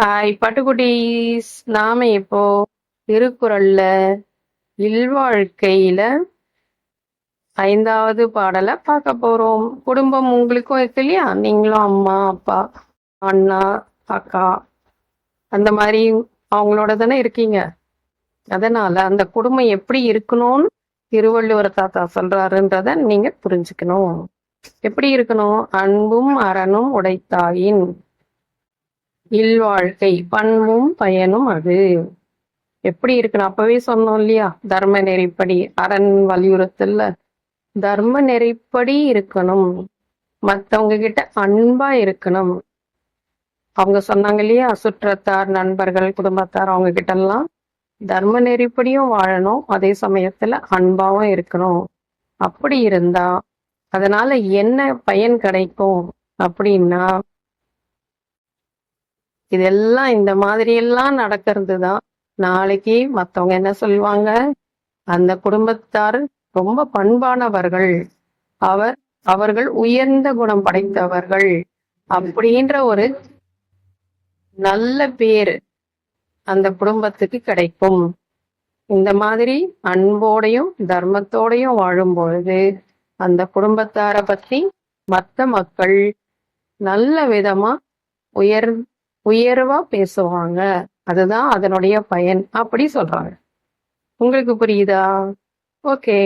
Hi பட்டுக்குட்டீஸ் நாம இப்போ திருக்குறள்ல இல்வாழ்க்கையில ஐந்தாவது பாடலை பார்க்க போறோம். குடும்பம் உங்களுக்கும் இருக்கு இல்லையா? நீங்களும் அம்மா அப்பா அண்ணா அக்கா. அந்த மாதிரி அவங்களோட தானே இருக்கீங்க. அதனால அந்த குடும்பம் எப்படி இருக்கணும்னு திருவள்ளுவர் தாத்தா சொல்றாருன்றத நீங்க புரிஞ்சுக்கணும். எப்படி இருக்கணும்? அன்பும் அறனும் உடைத்தாயின். இல்வாழ்க்கை பண்பும் பயனும் அது. எப்படி இருக்கணும் அப்பவே சொன்னோம் இல்லையா? தர்ம நெறிப்படி. அரண் வலியுறுத்தல தர்ம நெறிப்படி இருக்கணும். மத்தவங்க கிட்ட அன்பா இருக்கணும். அவங்க சொன்னாங்க இல்லையா? சுற்றத்தார் நண்பர்கள் குடும்பத்தார் அவங்க கிட்ட எல்லாம் தர்ம நெறிப்படியும் வாழணும். அதே சமயத்துல அன்பாவும் இருக்கணும். அப்படி இருந்தா அதனால என்ன பயன் கிடைக்கும் அப்படின்னா இதெல்லாம் இந்த மாதிரி எல்லாம் நடக்கிறது தான் நாளைக்கு மத்தவங்க என்ன சொல்லுவாங்க? அந்த குடும்பத்தார் ரொம்ப பண்பானவர்கள். அவர் அவர்கள் உயர்ந்த குணம் படைத்தவர்கள். அப்படின்ற ஒரு நல்ல பேரு அந்த குடும்பத்துக்கு கிடைக்கும். இந்த மாதிரி அன்போடையும் தர்மத்தோடையும் வாழும் பொழுது அந்த குடும்பத்தாரை பத்தி மத்த மக்கள் நல்ல விதமா உயர் உயர்வா பேசுவாங்க. அதுதான் அதனுடைய பயன். அப்படி சொல்றாங்க. உங்களுக்கு புரியுதா? ஓகே.